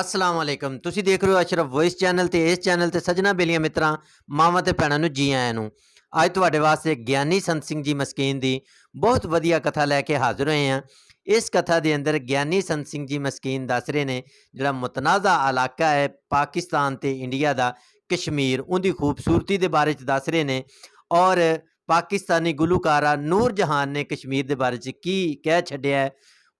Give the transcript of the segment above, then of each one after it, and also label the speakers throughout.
Speaker 1: ਅਸਲਾਮ ਵਾਲੇਕਮ ਤੁਸੀਂ ਦੇਖ ਰਹੇ ਹੋ ਅਸ਼ਰਫ ਵੌਇਸ ਚੈਨਲ ਤੇ ਇਸ ਚੈਨਲ ਤੇ ਸਜਣਾ ਬੇਲੀਆਂ ਮਿੱਤਰਾਂ ਮਾਵਾਂ ਤੇ ਭੈਣਾਂ ਨੂੰ ਜੀ ਆਇਆਂ ਨੂੰ। ਅੱਜ ਤੁਹਾਡੇ ਵਾਸਤੇ ਗਿਆਨੀ ਸੰਤ ਸਿੰਘ ਜੀ ਮਸਕੀਨ ਦੀ ਬਹੁਤ ਵਧੀਆ ਕਥਾ ਲੈ ਕੇ ਹਾਜ਼ਰ ਹੋਏ ਹਾਂ। ਇਸ ਕਥਾ ਦੇ ਅੰਦਰ ਗਿਆਨੀ ਸੰਤ ਸਿੰਘ ਜੀ ਮਸਕੀਨ ਦੱਸ ਰਹੇ ਨੇ ਜਿਹੜਾ ਮੁਤਨਾਜ਼ਾ ਇਲਾਕਾ ਹੈ ਪਾਕਿਸਤਾਨ ਤੇ ਇੰਡੀਆ ਦਾ ਕਸ਼ਮੀਰ ਉਹਦੀ ਖੂਬਸੂਰਤੀ ਦੇ ਬਾਰੇ ਚ ਦੱਸ ਰਹੇ ਨੇ। ਔਰ ਪਾਕਿਸਤਾਨੀ ਗੁਲੂਕਾਰਾ ਨੂਰ ਜਹਾਨ ਨੇ ਕਸ਼ਮੀਰ ਦੇ ਬਾਰੇ ਚ ਕੀ ਕਹਿ ਛੱਡਿਆ ਹੈ,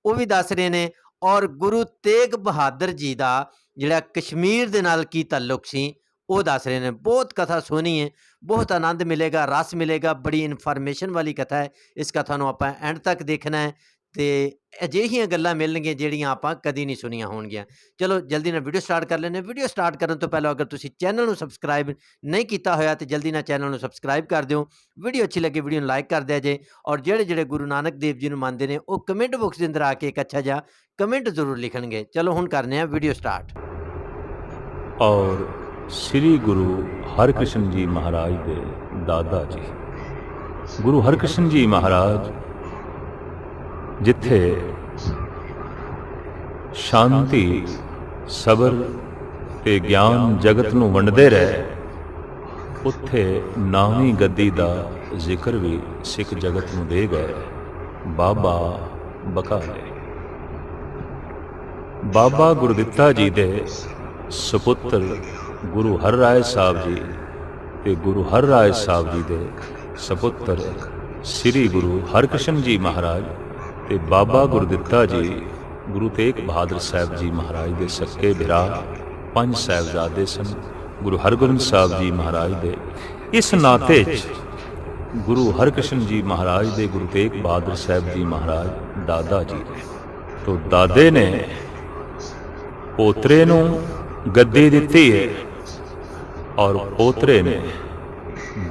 Speaker 1: ਉਹ ਵੀ ਦੱਸ ਰਹੇ ਨੇ। ਔਰ ਗੁਰੂ ਤੇਗ ਬਹਾਦਰ ਜੀ ਦਾ ਜਿਹੜਾ ਕਸ਼ਮੀਰ ਦੇ ਨਾਲ ਕੀ ਤਾਲੁਕ ਸੀ, ਉਹ ਦੱਸ ਰਹੇ ਨੇ। ਬਹੁਤ ਕਥਾ ਸੋਹਣੀ ਹੈ, ਬਹੁਤ ਆਨੰਦ ਮਿਲੇਗਾ, ਰਸ ਮਿਲੇਗਾ, ਬੜੀ ਇਨਫੋਰਮੇਸ਼ਨ ਵਾਲੀ ਕਥਾ ਹੈ। ਇਸ ਕਥਾ ਨੂੰ ਆਪਾਂ ਐਂਡ ਤੱਕ ਦੇਖਣਾ ਹੈ। ਤੇ ਅਜਿਹੀਆਂ ਗੱਲਾਂ ਮਿਲਣਗੀਆਂ ਜਿਹੜੀਆਂ ਆਪਾਂ ਕਦੀ ਨਹੀਂ ਸੁਣੀਆਂ ਹੋਣਗੀਆਂ। ਚਲੋ, ਜਲਦੀ ਨਾਲ ਵੀਡੀਓ ਸਟਾਰਟ ਕਰ ਲੈਂਦੇ ਵੀਡੀਓ ਸਟਾਰਟ ਕਰਨ ਤੋਂ ਪਹਿਲਾਂ ਅਗਰ ਤੁਸੀਂ ਚੈਨਲ ਨੂੰ ਸਬਸਕ੍ਰਾਈਬ ਨਹੀਂ ਕੀਤਾ ਹੋਇਆ ਤੇ ਜਲਦੀ ਨਾਲ ਚੈਨਲ ਨੂੰ ਸਬਸਕ੍ਰਾਈਬ ਕਰ ਦਿਓ। ਵੀਡੀਓ ਅੱਛੀ ਲੱਗੇ ਵੀਡੀਓ ਨੂੰ ਲਾਈਕ ਕਰ ਦਿਆ ਜੇ ਔਰ ਜਿਹੜੇ ਜਿਹੜੇ ਗੁਰੂ ਨਾਨਕ ਦੇਵ ਜੀ ਨੂੰ ਮੰਨਦੇ ਨੇ, ਉਹ ਕਮੈਂਟ ਬਾਕਸ ਦੇ ਅੰਦਰ ਆ ਕੇ ਇੱਕ ਅੱਛਾ ਜਿਹਾ ਕਮੈਂਟ ਜ਼ਰੂਰ ਲਿਖਣਗੇ। ਚਲੋ, ਹੁਣ ਕਰਨੇ ਆ ਵੀਡੀਓ ਸਟਾਰਟ
Speaker 2: ਔਰ ਸ੍ਰੀ ਗੁਰੂ ਹਰਕ੍ਰਿਸ਼ਨ ਜੀ ਮਹਾਰਾਜ ਦੇ ਦਾਦਾ ਜੀ। ਗੁਰੂ ਹਰਕ੍ਰਿਸ਼ਨ ਜੀ ਮਹਾਰਾਜ ਜਿੱਥੇ ਸ਼ਾਂਤੀ, ਸਬਰ ਤੇ ਗਿਆਨ ਜਗਤ ਨੂੰ ਵੰਡਦੇ ਰਹੇ, ਉੱਥੇ ਨਾਵੀਂ ਗੱਦੀ ਦਾ ਜ਼ਿਕਰ ਵੀ ਸਿੱਖ ਜਗਤ ਨੂੰ ਦੇ ਗਏ। ਬਾਬਾ ਬਕਾਲੇ। ਬਾਬਾ ਗੁਰਦਿੱਤਾ ਜੀ ਦੇ ਸੁਪੁੱਤਰ ਗੁਰੂ ਹਰ ਰਾਏ ਸਾਹਿਬ ਜੀ ਤੇ ਗੁਰੂ ਹਰ ਰਾਏ ਸਾਹਿਬ ਜੀ ਦੇ ਸੁਪੁੱਤਰ ਸ੍ਰੀ ਗੁਰੂ ਹਰਕ੍ਰਿਸ਼ਨ ਜੀ ਮਹਾਰਾਜ ਤੇ ਬਾਬਾ ਗੁਰਦਿੱਤਾ ਜੀ, ਗੁਰੂ ਤੇਗ ਬਹਾਦਰ ਸਾਹਿਬ ਜੀ ਮਹਾਰਾਜ ਦੇ ਸੱਕੇ ਭਰਾ ਪੰਜ ਸਾਹਿਬਜ਼ਾਦੇ ਸਨ, ਗੁਰੂ ਹਰਗੋਬਿੰਦ ਸਾਹਿਬ ਜੀ ਮਹਾਰਾਜ ਦੇ। ਇਸ ਨਾਤੇ 'ਚ ਗੁਰੂ ਹਰਕ੍ਰਿਸ਼ਨ ਜੀ ਮਹਾਰਾਜ ਦੇ, ਗੁਰੂ ਤੇਗ ਬਹਾਦਰ ਸਾਹਿਬ ਜੀ ਮਹਾਰਾਜ ਦਾਦਾ ਜੀ ਨੇ ਤੋਂ ਦਾਦੇ ਨੇ ਪੋਤਰੇ ਨੂੰ ਗੱਦੀ ਦਿੱਤੀ ਹੈ ਔਰ ਪੋਤਰੇ ਨੇ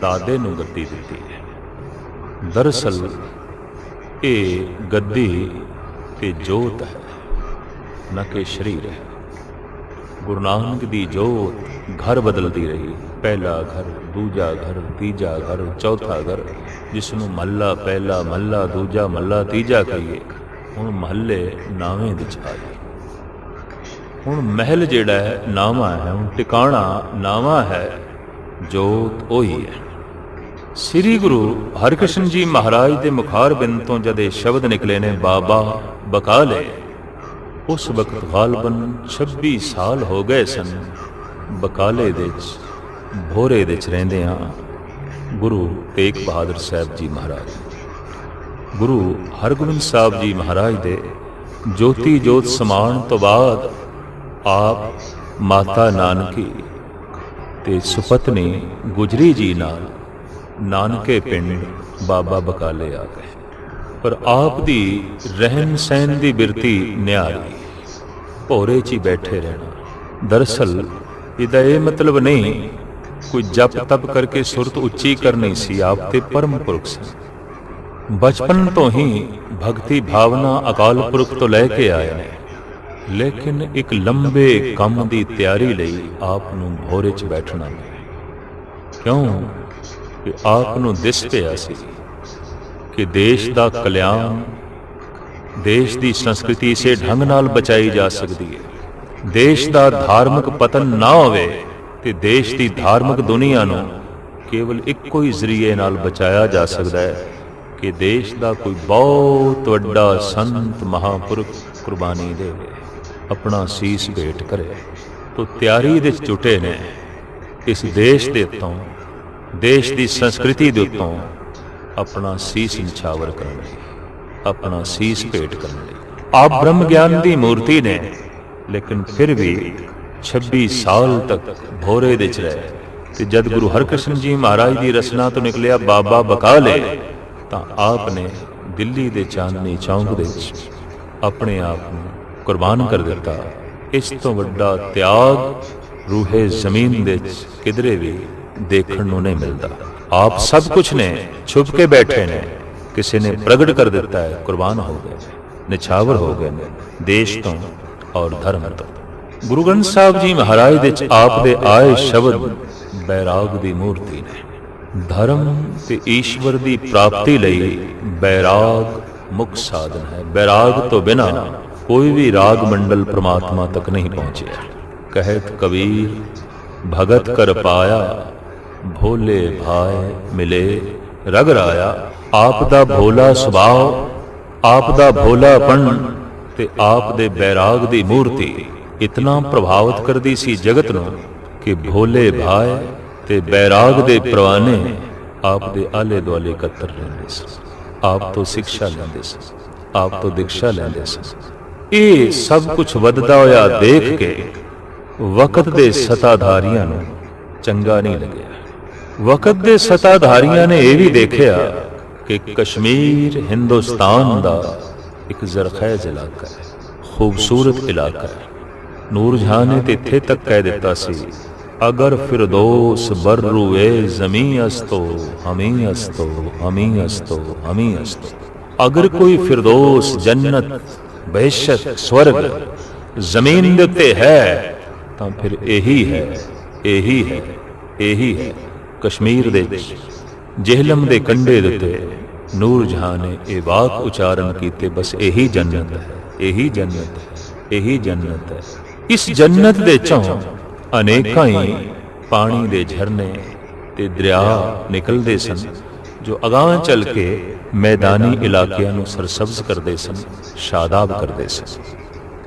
Speaker 2: ਦਾਦੇ ਨੂੰ ਗੱਦੀ ਦਿੱਤੀ ਹੈ ਦਰਅਸਲ ਇਹ ਗੱਦੀ ਤੇ ਜੋਤ ਹੈ, ਨਾ ਕਿ ਸ਼ਰੀਰ ਹੈ। ਗੁਰੂ ਨਾਨਕ ਦੀ ਜੋਤ ਘਰ ਬਦਲਦੀ ਰਹੀ। ਪਹਿਲਾ ਘਰ, ਦੂਜਾ ਘਰ, ਤੀਜਾ ਘਰ, ਚੌਥਾ ਘਰ ਜਿਸ ਨੂੰ ਮਹੱਲਾ ਪਹਿਲਾ ਮਹੱਲਾ, ਦੂਜਾ ਮਹੱਲਾ, ਤੀਜਾ ਕਹੀਏ। ਹੁਣ ਮਹੱਲੇ ਨਾਵੇਂ ਵਿੱਚ ਆ ਗਏ। ਹੁਣ ਮਹਿਲ ਜਿਹੜਾ ਹੈ, ਨਾਵਾ ਹੈ, ਹੁਣ ਟਿਕਾਣਾ ਨਾਵਾ ਹੈ, ਜੋਤ ਉਹੀ ਹੈ। ਸ੍ਰੀ ਗੁਰੂ ਹਰਕ੍ਰਿਸ਼ਨ ਜੀ ਮਹਾਰਾਜ ਦੇ ਮੁਖਾਰ ਬਿੰਦ ਤੋਂ ਜਦ ਇਹ ਸ਼ਬਦ ਨਿਕਲੇ ਨੇ, ਬਾਬਾ ਬਕਾਲੇ, ਉਸ ਵਕਤ ਗਾਲਬਨ 26 ਸਾਲ ਹੋ ਗਏ ਸਨ। ਬਕਾਲੇ ਦੇ ਵਿੱਚ, ਭੋਰੇ ਦੇ ਵਿੱਚ ਰਹਿੰਦੇ ਆ ਗੁਰੂ ਤੇਗ ਬਹਾਦਰ ਸਾਹਿਬ ਜੀ ਮਹਾਰਾਜ। ਗੁਰੂ ਹਰਗੋਬਿੰਦ ਸਾਹਿਬ ਜੀ ਮਹਾਰਾਜ ਦੇ ਜੋਤੀ ਜੋਤ ਸਮਾਨ ਤੋਂ ਬਾਅਦ ਆਪ ਮਾਤਾ ਨਾਨਕੀ ਤੇ ਸੁਪਤਨੀ ਗੁਜਰੀ ਜੀ ਨਾਲ ਨਾਨਕੇ ਪਿੰਡ ਬਾਬਾ ਬਕਾਲੇ ਆ ਗਏ। ਪਰ ਆਪ ਦੀ ਰਹਿਣ ਸਹਿਣ ਦੀ ਬਿਰਤੀ ਨਿਆਰੀ, ਭੋਰੇ 'ਚ ਹੀ ਬੈਠੇ ਰਹਿਣਾ। ਦਰਅਸਲ ਇਹਦਾ ਇਹ ਮਤਲਬ ਨਹੀਂ, ਕੋਈ ਜਪ ਤਪ ਕਰਕੇ ਸੁਰਤ ਉੱਚੀ ਕਰਨੀ ਸੀ ਆਪ ਤੇ ਪਰਮ ਪੁਰਖ ਸੀ। ਬਚਪਨ ਤੋਂ ਹੀ ਭਗਤੀ ਭਾਵਨਾ ਅਕਾਲ ਪੁਰਖ ਤੋਂ ਲੈ ਕੇ ਆਏ ਨੇ। ਲੇਕਿਨ ਇੱਕ ਲੰਬੇ ਕੰਮ ਦੀ ਤਿਆਰੀ ਲਈ ਆਪ ਨੂੰ ਭੋਰੇ 'ਚ ਬੈਠਣਾ ਪਿਆ। ਕਿਉਂ? ਕਿ ਆਪ ਨੂੰ ਦਿਸ ਪਿਆ ਸੀ ਕਿ ਦੇਸ਼ ਦਾ ਕਲਿਆਣ ਦੇਸ਼ ਦੀ ਸੰਸਕ੍ਰਿਤੀ ਇਸੇ ਢੰਗ ਨਾਲ ਬਚਾਈ ਜਾ ਸਕਦੀ ਹੈ। ਦੇਸ਼ ਦਾ ਧਾਰਮਿਕ ਪਤਨ ਨਾ ਹੋਵੇ ਤੇ ਦੇਸ਼ ਦੀ ਧਾਰਮਿਕ ਦੁਨੀਆ ਨੂੰ ਕੇਵਲ ਇੱਕੋ ਹੀ ਜ਼ਰੀਏ ਨਾਲ ਬਚਾਇਆ ਜਾ ਸਕਦਾ ਹੈ ਕਿ ਦੇਸ਼ ਦਾ ਕੋਈ ਬਹੁਤ ਵੱਡਾ ਸੰਤ ਮਹਾਪੁਰਖ ਕੁਰਬਾਨੀ ਦੇਵੇ ਆਪਣਾ ਸੀਸ ਭੇਟ ਕਰੇ। ਤੋ ਤਿਆਰੀ ਦੇ ਵਿੱਚ ਨੇ। ਇਸ ਦੇਸ਼ ਦੇ ਤੋਂ ਦੇਸ਼ ਦੀ ਸੰਸਕ੍ਰਿਤੀ ਦੇ ਉੱਤੋਂ ਆਪਣਾ ਸੀਸ ਨਿਛਾਵਰ ਕਰਨ ਲਈ, ਆਪਣਾ ਸੀਸ ਭੇਟ ਕਰਨ ਲਈ। ਆਪ ਬ੍ਰਹਮ ਗਿਆਨ ਦੀ ਮੂਰਤੀ ਨੇ, ਲੇਕਿਨ ਫਿਰ ਵੀ 26 ਸਾਲ ਤੱਕ ਭੋਰੇ ਦੇ ਚ ਰਹੇ। ਤੇ ਜਦ ਗੁਰੂ ਹਰਕ੍ਰਿਸ਼ਨ ਜੀ ਮਹਾਰਾਜ ਦੀ ਰਸਨਾ ਤੋਂ ਨਿਕਲਿਆ ਬਾਬਾ ਬਕਾਲੇ, ਤਾਂ ਆਪ ਨੇ ਦਿੱਲੀ ਦੇ ਚਾਂਦਨੀ ਚੌਂਕ ਦੇ ਵਿੱਚ ਆਪਣੇ ਆਪ ਨੂੰ ਕੁਰਬਾਨ ਕਰ ਦਿੱਤਾ। ਇਸ ਤੋਂ ਵੱਡਾ ਤਿਆਗ ਰੂਹੇ ਜ਼ਮੀਨ ਦੇ ਵਿੱਚ ਕਿਧਰੇ ਵੀ ਦੇਖਣ ਨੂੰ ਨਹੀਂ ਮਿਲਦਾ। ਆਪ ਸਭ ਕੁਝ ਨੇ, ਛੁਪ ਕੇ ਬੈਠੇ ਨੇ। ਕਿਸੇ ਨੇ ਪ੍ਰਗਟ ਕਰ ਦਿੱਤਾ ਹੈ, ਕੁਰਬਾਨ ਹੋ ਗਏ। ਨਿਛਾਵਰ ਹੋ ਗਏ ਨੇ, ਦੇਸ਼ ਤੋਂ ਔਰ ਧਰਮ ਤੋਂ। ਗੁਰੂ ਗ੍ਰੰਥ ਸਾਹਿਬ ਜੀ ਮਹਾਰਾਜ ਦੇ ਚ ਆਪ ਦੇ ਆਏ ਸ਼ਬਦ ਬੈਰਾਗ ਦੀ ਮੂਰਤੀ ਨੇ। ਧਰਮ ਤੇ ਈਸ਼ਵਰ ਦੀ ਪ੍ਰਾਪਤੀ ਲਈ ਬੈਰਾਗ ਮੁੱਖ ਸਾਧਨ ਹੈ। ਬੈਰਾਗ ਤੋਂ ਬਿਨਾ ਕੋਈ ਵੀ ਰਾਗ ਮੰਡਲ ਪ੍ਰਮਾਤਮਾ ਤੱਕ ਨਹੀਂ ਪਹੁੰਚਿਆ। ਕਹਿਤ ਕਬੀਰ, ਭਗਤ ਕਰ ਪਾਇਆ ਭੋਲੇ ਭਾਏ ਮਿਲੇ। ਰਗ ਰਾਇਆ, ਆਪ ਦਾ ਭੋਲਾ ਸੁਭਾਅ, ਆਪ ਦਾ ਭੋਲਾਪਣ ਤੇ ਆਪ ਦੇ ਬੈਰਾਗ ਦੀ ਮੂਰਤੀ ਇਤਨਾ ਪ੍ਰਭਾਵਿਤ ਕਰਦੀ ਸੀ ਜਗਤ ਨੂੰ ਕਿ ਭੋਲੇ ਭਾਏ ਤੇ ਬੈਰਾਗ ਦੇ ਪ੍ਰਵਾਨੇ ਆਪ ਦੇ ਆਲੇ ਦੁਆਲੇ ਇਕੱਤਰ ਰਹਿੰਦੇ ਸਨ। ਆਪ ਤੋਂ ਸਿੱਖਿਆ ਲੈਂਦੇ ਸਨ, ਆਪ ਤੋਂ ਦੀਕਸ਼ਾ ਲੈਂਦੇ ਸਨ। ਇਹ ਸਭ ਕੁਝ ਵੱਧਦਾ ਹੋਇਆ ਦੇਖ ਕੇ ਵਕਤ ਦੇ ਸਤਾਧਾਰੀਆਂ ਨੂੰ ਚੰਗਾ ਨਹੀਂ ਲੱਗਿਆ। ਵਕਤ ਦੇ ਸਤਾਧਾਰੀਆਂ ਨੇ ਇਹ ਵੀ ਦੇਖਿਆ ਕਿ ਕਸ਼ਮੀਰ ਹਿੰਦੁਸਤਾਨ ਦਾ ਇੱਕ ਜ਼ਰਖੈਜ਼ ਇਲਾਕਾ ਹੈ, ਖੂਬਸੂਰਤ ਇਲਾਕਾ ਹੈ। ਨੂਰ ਜਹਾਂ ਨੇ ਤੇ ਇੱਥੇ ਤੱਕ ਕਹਿ ਦਿੱਤਾ ਸੀ, ਅਗਰ ਫਿਰਦੌਸ ਬਰਰੂਏ ਜ਼ਮੀਂ ਅਸਤੋ, ਹਮੀ ਅਸਤੋ ਹਮੀ ਅਸਤੋ ਹਮੀ ਅਸਤੋ। ਅਗਰ ਕੋਈ ਫਿਰਦੌਸ ਜੰਨਤ, ਬਹਿਸ਼ਤ, ਸਵਰਗ ਜ਼ਮੀਨ ਦੇ ਉੱਤੇ ਹੈ, ਤਾਂ ਫਿਰ ਇਹੀ ਹੈ ਇਹੀ ਹੈ ਇਹੀ ਹੈ। ਕਸ਼ਮੀਰ ਦੇ ਵਿੱਚ ਦੇ ਕੰਢੇ ਦੇ ਉੱਤੇ, ਨੂਰ ਜਹਾਂ ਨੇ ਇਹ ਵਾਕ ਉਚਾਰਨ ਕੀਤੇ, ਬਸ ਇਹੀ ਜੰਨਤ ਹੈ, ਇਹੀ ਜੰਨਤ ਹੈ, ਇਹੀ ਜੰਨਤ ਹੈ। ਇਸ ਜੰਨਤ ਦੇ ਚੋਂ ਅਨੇਕਾਂ ਹੀ ਪਾਣੀ ਦੇ ਝਰਨੇ ਤੇ ਦਰਿਆ ਨਿਕਲਦੇ ਸਨ, ਜੋ ਅਗਾਂਹ ਚੱਲ ਕੇ ਮੈਦਾਨੀ ਇਲਾਕਿਆਂ ਨੂੰ ਸਰਸਬਜ਼ ਕਰਦੇ ਸਨ, ਸ਼ਾਦਾਬ ਕਰਦੇ ਸਨ।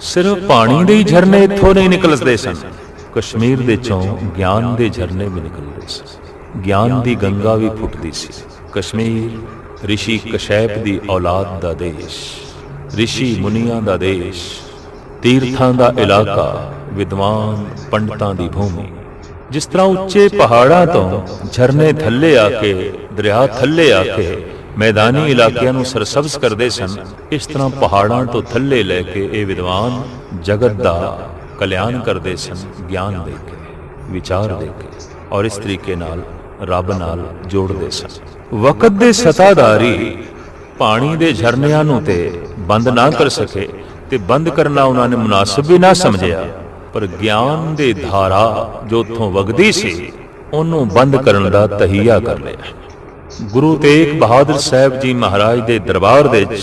Speaker 2: ਸਿਰਫ ਪਾਣੀ ਦੇ ਹੀ ਝਰਨੇ ਇੱਥੋਂ ਨਹੀਂ ਨਿਕਲਦੇ ਸਨ, ਕਸ਼ਮੀਰ ਦੇ ਚੋਂ ਗਿਆਨ ਦੇ ਝਰਨੇ ਵੀ ਨਿਕਲਦੇ ਸਨ। ਗਿਆਨ ਦੀ ਗੰਗਾ ਵੀ ਫੁੱਟਦੀ ਸੀ। ਕਸ਼ਮੀਰ, ਰਿਸ਼ੀ ਕਸ਼ੈਪ ਦੀ ਔਲਾਦ ਦਾ ਦੇਸ਼, ਰਿਸ਼ੀ ਮੁਨੀਆਂ ਦਾ ਦੇਸ਼, ਤੀਰਥਾਂ ਦਾ ਇਲਾਕਾ, ਵਿਦਵਾਨ ਪੰਡਤਾਂ ਦੀ ਭੂਮੀ। ਜਿਸ ਤਰ੍ਹਾਂ ਉੱਚੇ ਪਹਾੜਾਂ ਤੋਂ ਝਰਨੇ ਥੱਲੇ ਆ ਕੇ, ਦਰਿਆ ਥੱਲੇ ਆ ਕੇ ਮੈਦਾਨੀ ਇਲਾਕਿਆਂ ਨੂੰ ਸਰਸਬਜ਼ ਕਰਦੇ ਸਨ, ਇਸ ਤਰ੍ਹਾਂ ਪਹਾੜਾਂ ਤੋਂ ਥੱਲੇ ਲੈ ਕੇ ਇਹ ਵਿਦਵਾਨ ਜਗਤ ਦਾ ਕਲਿਆਣ ਕਰਦੇ ਸਨ, ਗਿਆਨ ਦੇ ਕੇ, ਵਿਚਾਰ ਦੇ ਕੇ ਔਰ ਇਸ ਤਰੀਕੇ ਨਾਲ ਰੱਬ ਨਾਲ ਜੋੜਦੇ ਸਨ। ਵਕਤ ਦੇ ਸਤਾਧਾਰੀ ਪਾਣੀ ਦੇ ਝਰਨਿਆਂ ਨੂੰ ਤੇ ਬੰਦ ਨਾ ਕਰ ਸਕੇ ਤੇ ਬੰਦ ਕਰਨਾ ਉਹਨਾਂ ਨੇ ਮੁਨਾਸਬ ਵੀ ਨਾ ਸਮਝਿਆ। ਪਰ ਗਿਆਨ ਦੇ ਧਾਰਾ ਜੋ ਉੱਥੋਂ ਵਗਦੀ ਸੀ, ਉਹਨੂੰ ਬੰਦ ਕਰਨ ਦਾ ਤਹੀਆ ਕਰ ਲਿਆ। ਗੁਰੂ ਤੇਗ ਬਹਾਦਰ ਸਾਹਿਬ ਜੀ ਮਹਾਰਾਜ ਦੇ ਦਰਬਾਰ ਦੇ ਵਿੱਚ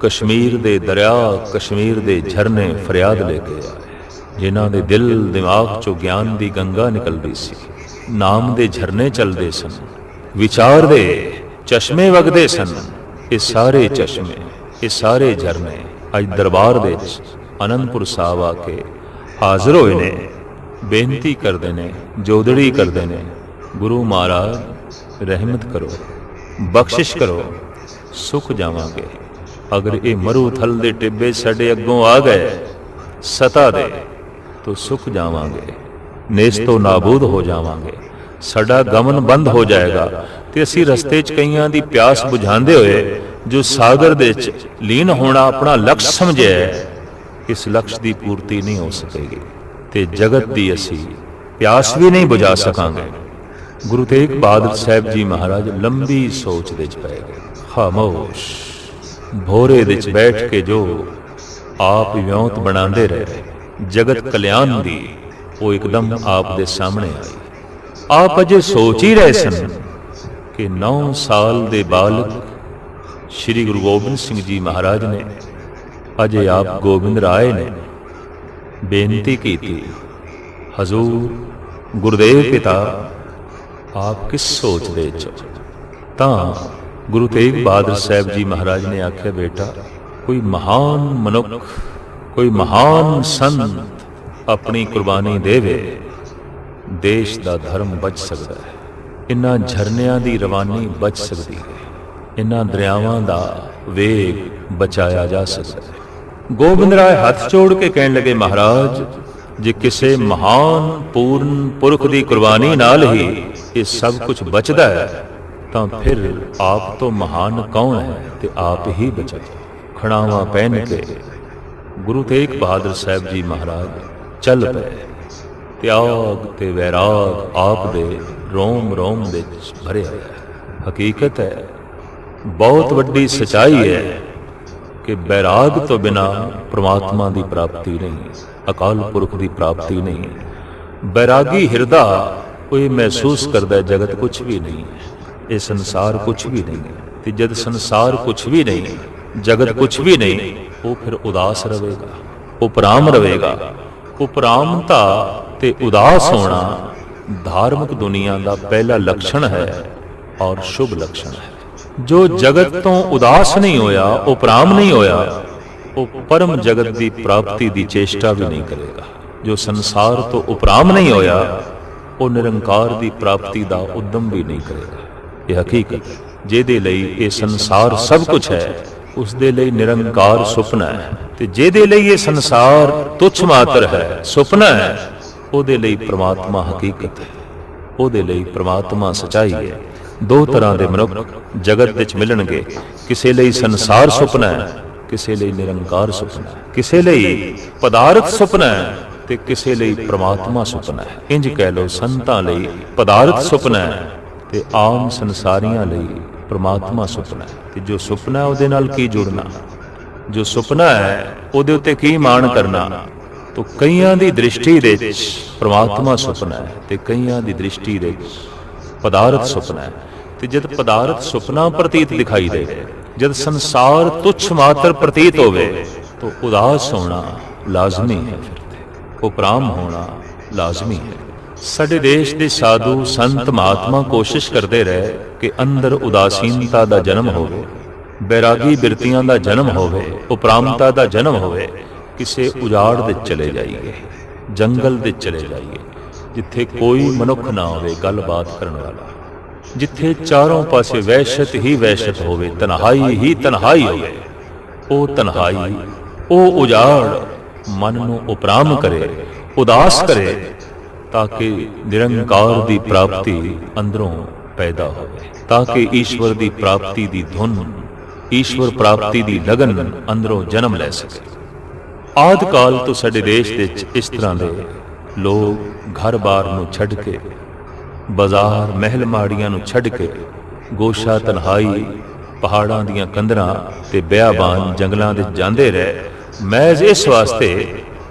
Speaker 2: ਕਸ਼ਮੀਰ ਦੇ ਦਰਿਆ, ਕਸ਼ਮੀਰ ਦੇ ਝਰਨੇ ਫਰਿਆਦ ਲੈ ਕੇ ਆਏ, ਜਿਨ੍ਹਾਂ ਦੇ ਦਿਲ ਦਿਮਾਗ ਚੋਂ ਗਿਆਨ ਦੀ ਗੰਗਾ ਨਿਕਲਦੀ ਸੀ। ਨਾਮ ਦੇ ਝਰਨੇ ਚੱਲਦੇ ਸਨ, ਵਿਚਾਰ ਦੇ ਚਸ਼ਮੇ ਵਗਦੇ ਸਨ। ਇਹ ਸਾਰੇ ਚਸ਼ਮੇ, ਇਹ ਸਾਰੇ ਝਰਨੇ ਅੱਜ ਦਰਬਾਰ ਦੇ ਵਿੱਚ ਅਨੰਦਪੁਰ ਸਾਹਿਬ ਆ ਕੇ ਹਾਜ਼ਰ ਹੋਏ ਨੇ। ਬੇਨਤੀ ਕਰਦੇ ਨੇ, ਜੋਦੜੀ ਕਰਦੇ ਨੇ, ਗੁਰੂ ਮਹਾਰਾਜ, ਰਹਿਮਤ ਕਰੋ, ਬਖਸ਼ਿਸ਼ ਕਰੋ, ਸੁਖ ਜਾਵਾਂਗੇ। ਅਗਰ ਇਹ ਮਰੂਥਲ ਦੇ ਟਿੱਬੇ ਸਾਡੇ ਅੱਗੋਂ ਆ ਗਏ, ਸਤਾ ਦੇ, ਤੋ ਸੁਖ ਜਾਵਾਂਗੇ। ਨੇਸ ਤੋਂ ਨਾਬੂਦ ਹੋ ਜਾਵਾਂਗੇ। ਸਾਡਾ ਗਮਨ ਬੰਦ ਹੋ ਜਾਏਗਾ ਤੇ ਅਸੀਂ ਰਸਤੇ 'ਚ ਕਈਆਂ ਦੀ ਪਿਆਸ ਬੁਝਾਉਂਦੇ ਹੋਏ, ਜੋ ਸਾਗਰ ਦੇ ਵਿੱਚ ਲੀਨ ਹੋਣਾ ਆਪਣਾ ਲਕਸ਼ ਸਮਝਿਆ ਇਸ ਲਕਸ਼ ਦੀ ਪੂਰਤੀ ਨਹੀਂ ਹੋ ਸਕੇਗੀ ਤੇ ਜਗਤ ਦੀ ਅਸੀਂ ਪਿਆਸ ਵੀ ਨਹੀਂ ਬੁਝਾ ਸਕਾਂਗੇ। ਗੁਰੂ ਤੇਗ ਬਹਾਦਰ ਸਾਹਿਬ ਜੀ ਮਹਾਰਾਜ ਲੰਬੀ ਸੋਚ ਵਿੱਚ ਪੈ ਗਏ। ਖਾਮੋਸ਼, ਭੋਰੇ ਵਿੱਚ ਬੈਠ ਕੇ ਜੋ ਆਪ ਵਿਉਂਤ ਬਣਾਉਂਦੇ ਰਹੇ, ਜਗਤ ਕਲਿਆਣ ਦੀ ਉਹ ਇੱਕਦਮ ਆਪ ਦੇ ਸਾਹਮਣੇ ਆਈ। ਆਪ ਅਜੇ ਸੋਚ ਹੀ ਰਹੇ ਸਨ ਕਿ 9 ਸਾਲ ਦੇ ਬਾਲਕ ਸ੍ਰੀ ਗੁਰੂ ਗੋਬਿੰਦ ਸਿੰਘ ਜੀ ਮਹਾਰਾਜ ਨੇ ਅਜੇ ਆਪ ਗੋਬਿੰਦ ਰਾਏ ਨੇ ਬੇਨਤੀ ਕੀਤੀ, ਹਜ਼ੂਰ, ਗੁਰਦੇਵ ਪਿਤਾ, ਆਪ ਕਿਸ ਸੋਚ ਦੇ ਚ ਤਾਂ ਗੁਰੂ ਤੇਗ ਬਹਾਦਰ ਸਾਹਿਬ ਜੀ ਮਹਾਰਾਜ ਨੇ ਆਖਿਆ, ਬੇਟਾ, ਕੋਈ ਮਹਾਨ ਮਨੁੱਖ, ਕੋਈ ਮਹਾਨ ਸੰਤ ਆਪਣੀ ਕੁਰਬਾਨੀ ਦੇਵੇ, ਦੇਸ਼ ਦਾ ਧਰਮ ਬਚ ਸਕਦਾ ਹੈ। ਇਨ੍ਹਾਂ ਝਰਨਿਆਂ ਦੀ ਰਵਾਨੀ ਬਚ ਸਕਦੀ ਹੈ। ਇਨ੍ਹਾਂ ਦਰਿਆਵਾਂ ਦਾ ਵੇਗ ਬਚਾਇਆ ਜਾ ਸਕਦਾ ਹੈ। ਗੋਬਿੰਦ ਰਾਏ ਹੱਥ ਜੋੜ ਕੇ ਕਹਿਣ ਲੱਗੇ, ਮਹਾਰਾਜ, ਜੇ ਕਿਸੇ ਮਹਾਨ ਪੂਰਨ ਪੁਰਖ ਦੀ ਕੁਰਬਾਨੀ ਨਾਲ ਹੀ ਇਹ ਸਭ ਕੁਝ ਬਚਦਾ ਹੈ, ਤਾਂ ਫਿਰ ਆਪ ਤੋਂ ਮਹਾਨ ਕੌਣ ਹੈ ਤੇ ਆਪ ਹੀ ਬਚਾਓ ਖੜਾਵਾ ਪਹਿਨ ਕੇ ਗੁਰੂ ਤੇਗ ਬਹਾਦਰ ਸਾਹਿਬ ਜੀ ਮਹਾਰਾਜ ਚੱਲ ਪਏ। ਤਿਆਗ ਤੇ ਵੈਰਾਗ ਆਪ ਦੇ ਰੋਮ ਰੋਮ ਵਿੱਚ ਭਰਿਆ ਹੈ। ਹਕੀਕਤ ਹੈ, ਬਹੁਤ ਵੱਡੀ ਸਚਾਈ ਹੈ ਕਿ ਬੈਰਾਗ ਤੋਂ ਬਿਨਾ ਪ੍ਰਮਾਤਮਾ ਦੀ ਪ੍ਰਾਪਤੀ ਨਹੀਂ, ਅਕਾਲ ਪੁਰਖ ਦੀ ਪ੍ਰਾਪਤੀ ਨਹੀਂ। ਬੈਰਾਗੀ ਹਿਰਦਾ ਉਹ ਇਹ ਮਹਿਸੂਸ ਕਰਦਾ ਜਗਤ ਕੁਝ ਵੀ ਨਹੀਂ ਇਹ ਸੰਸਾਰ ਕੁਝ ਵੀ ਨਹੀਂ ਤੇ ਜਦ ਸੰਸਾਰ ਕੁਝ ਵੀ ਨਹੀਂ, ਜਗਤ ਕੁਝ ਵੀ ਨਹੀਂ, ਉਹ ਫਿਰ ਉਦਾਸ ਰਹੇਗਾ ਉਹ ਉਪਰਾਮ ਰਹੇਗਾ। ਉਪਰਾਮਤਾ ਤੇ ਉਦਾਸ ਹੋਣਾ ਧਾਰਮਿਕ ਦੁਨੀਆ ਦਾ ਪਹਿਲਾ ਲੱਛਣ ਹੈ ਔਰ ਸ਼ੁਭ ਲੱਛਣ ਹੈ। ਜੋ ਜਗਤ ਤੋਂ ਉਦਾਸ ਨਹੀਂ ਹੋਇਆ, ਉਪਰਾਮ ਨਹੀਂ ਹੋਇਆ, ਉਹ ਪਰਮ ਜਗਤ ਦੀ ਪ੍ਰਾਪਤੀ ਦੀ ਚੇਸ਼ਟਾ ਵੀ ਨਹੀਂ ਕਰੇਗਾ। ਜੋ ਸੰਸਾਰ ਤੋਂ ਉਪਰਾਮ ਨਹੀਂ ਹੋਇਆ, ਉਹ ਨਿਰੰਕਾਰ ਦੀ ਪ੍ਰਾਪਤੀ ਦਾ ਉਦਮ ਵੀ ਨਹੀਂ ਕਰੇਗਾ। ਇਹ ਹਕੀਕਤ, ਜਿਹਦੇ ਲਈ ਇਹ ਸੰਸਾਰ ਸਭ ਕੁਝ ਹੈ ਉਸ ਦੇ ਲਈ ਨਿਰੰਕਾਰ ਸੁਪਨਾ ਹੈ ਤੇ ਜਿਹਦੇ ਲਈ ਇਹ ਸੰਸਾਰ ਤੁੱਛ ਮਾਤਰ ਹੈ, ਸੁਪਨਾ ਹੈ, ਉਹਦੇ ਲਈ ਪ੍ਰਮਾਤਮਾ ਹਕੀਕਤ ਹੈ। ਉਹਦੇ ਲਈ ਪ੍ਰਮਾਤਮਾ ਸਚਾਈ ਹੈ। ਦੋ ਤਰ੍ਹਾਂ ਦੇ ਮਨੁੱਖ ਜਗਤ ਵਿੱਚ ਮਿਲਣਗੇ। ਕਿਸੇ ਲਈ ਸੰਸਾਰ ਸੁਪਨਾ ਹੈ, ਕਿਸੇ ਲਈ ਨਿਰੰਕਾਰ ਸੁਪਨਾ ਹੈ। ਕਿਸੇ ਲਈ ਪਦਾਰਥ ਸੁਪਨਾ ਹੈ ਤੇ ਕਿਸੇ ਲਈ ਪ੍ਰਮਾਤਮਾ ਸੁਪਨਾ ਹੈ। ਇੰਜ ਕਹਿ ਲਓ, ਸੰਤਾਂ ਲਈ ਪਦਾਰਥ ਸੁਪਨਾ ਹੈ ਤੇ ਆਮ ਸੰਸਾਰੀਆਂ ਲਈ ਪ੍ਰਮਾਤਮਾ ਸੁਪਨਾ ਹੈ ਤੇ ਜੋ ਸੁਪਨਾ ਉਹਦੇ ਨਾਲ ਕੀ ਜੁੜਨਾ? ਜੋ ਸੁਪਨਾ ਹੈ, ਉਹਦੇ ਉੱਤੇ ਕੀ ਮਾਣ ਕਰਨਾ? ਤੋ ਕਈਆਂ ਦੀ ਦ੍ਰਿਸ਼ਟੀ ਦੇ ਵਿੱਚ ਪ੍ਰਮਾਤਮਾ ਸੁਪਨਾ ਹੈ ਤੇ ਕਈਆਂ ਦੀ ਦ੍ਰਿਸ਼ਟੀ ਦੇ ਵਿੱਚ ਪਦਾਰਥ ਸੁਪਨਾ ਹੈ। ਤੇ ਜਦ ਪਦਾਰਥ ਸੁਪਨਾ ਪ੍ਰਤੀਤ ਦਿਖਾਈ ਦੇ, ਜਦ ਸੰਸਾਰ ਤੁਛ ਮਾਤਰ ਪ੍ਰਤੀਤ ਹੋਵੇ, ਤੋ ਉਦਾਸ ਹੋਣਾ ਲਾਜ਼ਮੀ ਹੈ ਫਿਰ ਤੇ। ਉਪਰਾਮ ਹੋਣਾ ਲਾਜ਼ਮੀ ਹੈ। ਸਾਡੇ ਦੇਸ਼ ਦੇ ਸਾਧੂ ਸੰਤ ਮਹਾਤਮਾ ਕੋਸ਼ਿਸ਼ ਕਰਦੇ ਰਹੇ ਕਿ ਅੰਦਰ ਉਦਾਸੀਨਤਾ ਦਾ ਜਨਮ ਹੋਵੇ, ਬੈਰਾਗੀ ਬਿਰਤੀਆਂ ਦਾ ਜਨਮ ਹੋਵੇ, ਉਪਰਾਮਤਾ ਦਾ ਜਨਮ ਹੋਵੇ, ਕਿਸੇ ਉਜਾੜ ਦੇ ਚਲੇ ਜਾਈਏ, ਜੰਗਲ ਦੇ ਚਲੇ ਜਾਈਏ, ਜਿੱਥੇ ਕੋਈ ਮਨੁੱਖ ਨਾ ਹੋਵੇ ਗੱਲਬਾਤ ਕਰਨ ਵਾਲਾ, ਜਿੱਥੇ ਚਾਰੋਂ ਪਾਸੇ ਵਹਿਸ਼ਤ ਹੀ ਵਹਿਸ਼ਤ ਹੋਵੇ, ਤਨਹਾਈ ਹੀ ਤਨਹਾਈ ਹੋਵੇ, ਉਹ ਤਨਹਾਈ, ਉਹ ਉਜਾੜ ਮਨ ਨੂੰ ਉਪਰਾਮ ਕਰੇ, ਉਦਾਸ ਕਰੇ ਤਾਂ ਕਿ ਨਿਰੰਕਾਰ ਦੀ ਪ੍ਰਾਪਤੀ ਅੰਦਰੋਂ ਪੈਦਾ ਹੋਵੇ, ਤਾਂ ਕਿ ਈਸ਼ਵਰ ਦੀ ਪ੍ਰਾਪਤੀ ਦੀ ਧੁਨ, ਈਸ਼ਵਰ ਪ੍ਰਾਪਤੀ ਦੀ ਲਗਨ ਅੰਦਰੋਂ ਜਨਮ ਲੈ ਸਕੇ। ਆਦ ਕਾਲ ਤੋਂ ਸਾਡੇ ਦੇਸ਼ ਦੇ ਵਿੱਚ ਇਸ ਤਰ੍ਹਾਂ ਦੇ ਲੋਕ ਘਰ-ਬਾਰ ਨੂੰ ਛੱਡ ਕੇ, ਬਾਜ਼ਾਰ, ਮਹਿਲ ਮਾੜੀਆਂ ਨੂੰ ਛੱਡ ਕੇ, ਗੋਸ਼ਾ, ਤਨਹਾਈ, ਪਹਾੜਾਂ ਦੀਆਂ ਕੰਧਰਾਂ ਤੇ ਬਿਆਬਾਨ ਜੰਗਲਾਂ ਦੇ ਜਾਂਦੇ ਰਹੇ, ਮਹਿਜ਼ ਇਸ ਵਾਸਤੇ